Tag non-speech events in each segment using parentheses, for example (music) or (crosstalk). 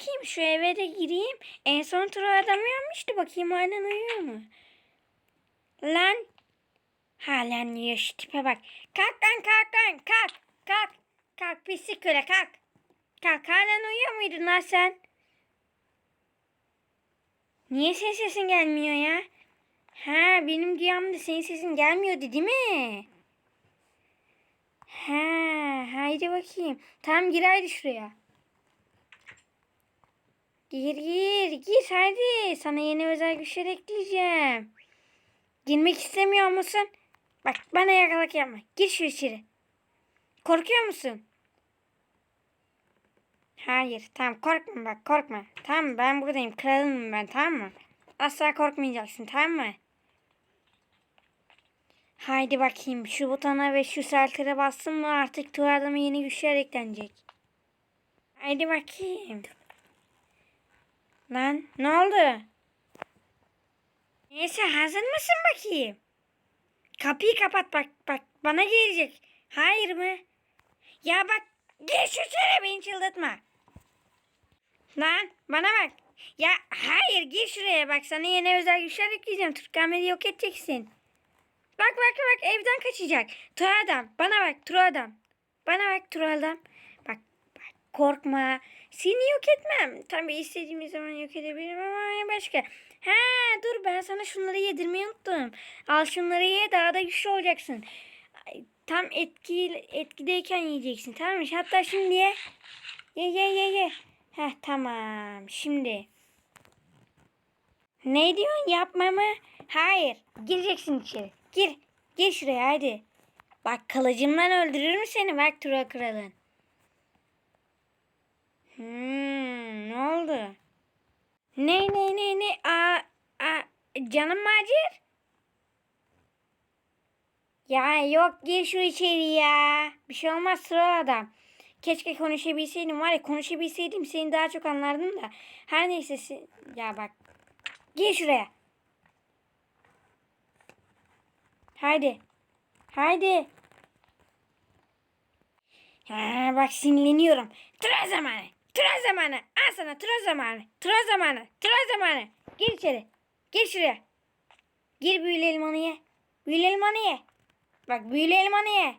bakayım şu eve de gireyim. En son tur adam uyanmıştı. Bakayım halen uyuyor mu? Lan. Halen uyuyor şu tipe bak. Kalk lan kalk lan kalk. Kalk. Kalk pislik köle kalk. Kalk halen uyuyor muydun lan sen? Niye senin sesin gelmiyor ya? Ha benim rüyamda senin sesin gelmiyordu değil mi? Ha, haydi bakayım. Tamam gir haydi şuraya. Gir gir gir hadi. Sana yeni özel güçler ekleyeceğim. Girmek istemiyor musun? Bak bana yakalak yapma. Gir şu içeri. Korkuyor musun? Hayır tamam korkma bak korkma. Tamam ben buradayım kralım ben tamam mı? Asla korkmayacaksın tamam mı? Haydi bakayım şu butona ve şu seltere bastım mı artık tur adama yeni güçler eklenecek. Haydi bakayım. Lan ne oldu? Neyse hazır mısın bakayım? Kapıyı kapat bak bak bana gelecek. Hayır mı? Ya bak gir şu içeri beni çıldırtma. Lan bana bak. Ya hayır gir şuraya bak sana yeni özel güçler ekleyeceğim. Türk Ahmet'i yok edeceksin. Bak bak bak evden kaçacak. Tur adam bana bak tur adam. Bana bak tur adam. Bak bak korkma. Seni yok etmem. Tabii istediğim zaman yok edebilirim ama başka. Ha dur ben sana şunları yedirmeyi unuttum. Al şunları ye daha da güçlü olacaksın. Tam etki, etkideyken yiyeceksin tamam mı? Hatta şimdi ye. Ye ye ye ye. Heh tamam şimdi. Ne diyorsun yapma mı? Hayır. Gireceksin içeri. Gir. Gir şuraya hadi. Bak kılıcımdan öldürür mü seni? Bak Tura Kral'ın. Hmm, ne oldu? Ne ne ne ne? Aa, aa, canım macir? Ya yok gir şu içeri ya. Bir şey olmaz sıra adam. Keşke konuşabilseydim var ya konuşabilseydim seni daha çok anlardım da. Her neyse ya bak. Gir şuraya. Haydi. Haydi. Ha, bak sinirleniyorum. Tıra zamanı. Tıra zamanı. Al sana tıra zamanı. Tıra zamanı. Tıra zamanı. Gir içeri. Gir şuraya. Gir büyülü elmanı ye. Büyülü elmanı ye. Bak büyülü elmanı ye.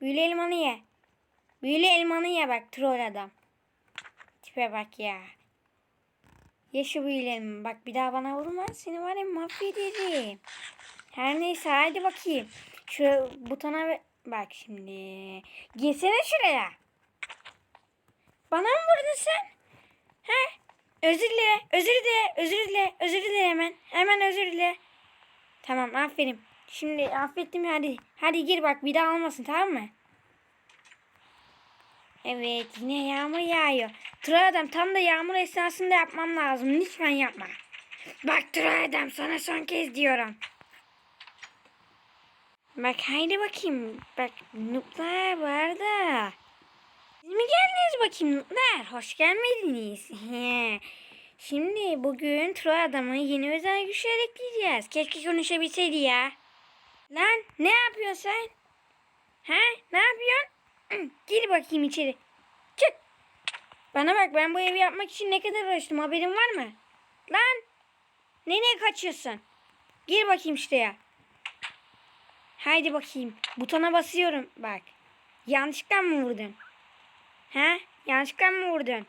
Büyülü elmanı ye. Büyülü elmanı ye bak troll adam. Tipe bak ya. Ye şu büyülü elmanı. Bak bir daha bana vurma. Seni var ya mahvederim. Her neyse hadi bakayım. Şu butona. Bak şimdi. Girsene şuraya. Bana mı vurdun sen? He? Özür dile. Özür dile. Özür dile. Özür dile hemen. Hemen özür dile. Tamam aferin. Şimdi affettim hadi. Hadi gir bak bir daha olmasın tamam mı? Evet yine yağmur yağıyor. Tura adam tam da yağmur esnasında yapmam lazım. Lütfen yapma. Bak Tura adam sana son kez diyorum. Bak haydi bakayım. Bak nuplar var da. Siz mi geldiniz bakayım nuplar? Hoş gelmediniz. (laughs) Şimdi bugün Troy adamı yeni özel güçler ekleyeceğiz. Keşke konuşabilseydi ya. Lan ne yapıyorsun sen? Ha ne yapıyorsun? Gir bakayım içeri. Çık. Bana bak ben bu evi yapmak için ne kadar uğraştım haberin var mı? Lan. Nereye kaçıyorsun? Gir bakayım şuraya. Haydi bakayım. Butona basıyorum. Bak. Yanlışlıkla mı vurdun? Ha? Yanlışlıkla mı vurdun?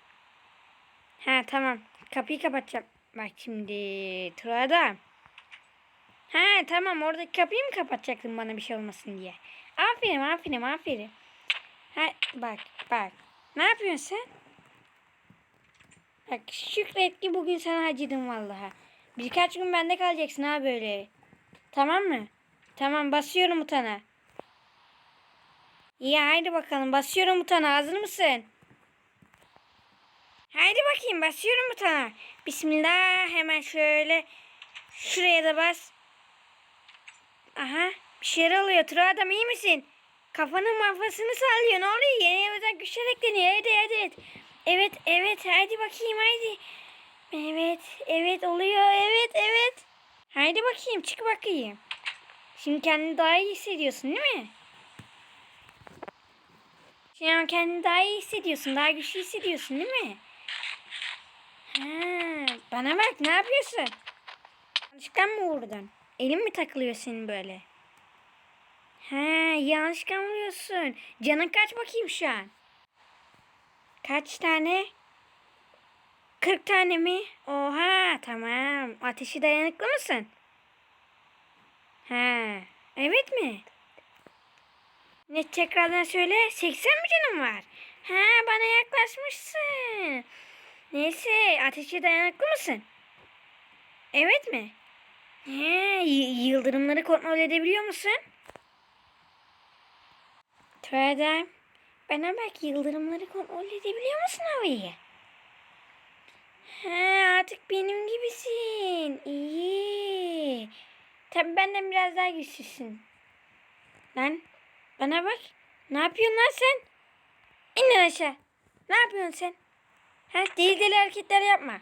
Ha tamam. Kapıyı kapatacağım. Bak şimdi. Turada. Ha tamam oradaki kapıyı mı kapatacaktın bana bir şey olmasın diye. Aferin aferin aferin. Ha bak bak. Ne yapıyorsun sen? Bak şükret ki bugün sana acıdım vallahi. Birkaç gün bende kalacaksın ha böyle. Tamam mı? Tamam basıyorum butona. İyi haydi bakalım basıyorum butona hazır mısın? Haydi bakayım basıyorum butona. Bismillah hemen şöyle şuraya da bas. Aha bir şeyler oluyor. Tura adam iyi misin? Kafanın mafasını sallıyor. Ne oluyor? Yeni özel güçler ekleniyor. Evet evet evet. Evet evet haydi bakayım haydi. Evet evet oluyor. Evet evet. Haydi bakayım çık bakayım. Şimdi kendini daha iyi hissediyorsun değil mi? Şimdi kendini daha iyi hissediyorsun. Daha güçlü hissediyorsun değil mi? Ha, bana bak ne yapıyorsun? Yanlışlıkla mı vurdun? Elin mi takılıyor senin böyle? He yanlışlıkla vuruyorsun? Canın kaç bakayım şu an? Kaç tane? 40 tane mi? Oha tamam. Ateşi dayanıklı mısın? Ha, evet mi? Ne tekrardan söyle. 80 mi canım var? Ha bana yaklaşmışsın. Neyse ateşe dayanıklı mısın? Evet mi? He, yıldırımları kontrol edebiliyor musun? Tüyden bana bak yıldırımları kontrol edebiliyor musun havayı? He, artık benim gibisin. İyi. Tabii benden biraz daha güçlüsün. Lan bana bak. Ne yapıyorsun lan sen? İn aşağı. Ne yapıyorsun sen? Ha deli deli hareketler yapma.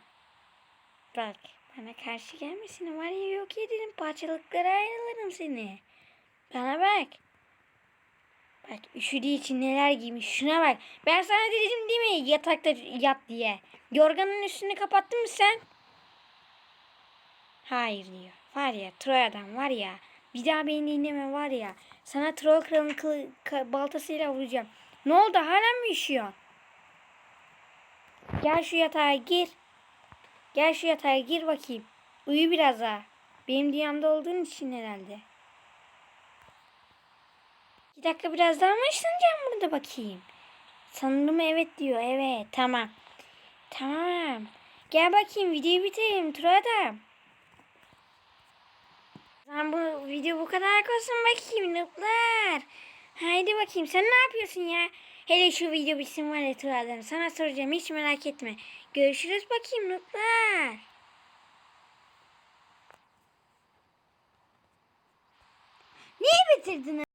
Bak bana karşı gelmesin var ya yok ederim parçalıklara ayrılırım seni. Bana bak. Bak üşüdüğü için neler giymiş şuna bak. Ben sana dedim değil mi yatakta yat diye. Yorganın üstünü kapattın mı sen? Hayır diyor. Var ya Troy adam var ya. Bir daha beni dinleme var ya. Sana Troll kralın kılı, ka- baltasıyla vuracağım. Ne oldu hala mı üşüyor? Gel şu yatağa gir. Gel şu yatağa gir bakayım. Uyu biraz daha. Benim dünyamda olduğun için herhalde. Bir dakika biraz daha mı ışınacağım burada bakayım. Sanırım evet diyor. Evet tamam. Tamam. Gel bakayım videoyu bitirelim Turada. Lan bu video bu kadar olsun bakayım nutlar. Haydi bakayım sen ne yapıyorsun ya? Hele şu video bitsin var ya Turada. Sana soracağım hiç merak etme. Görüşürüz bakayım nutlar. Niye bitirdin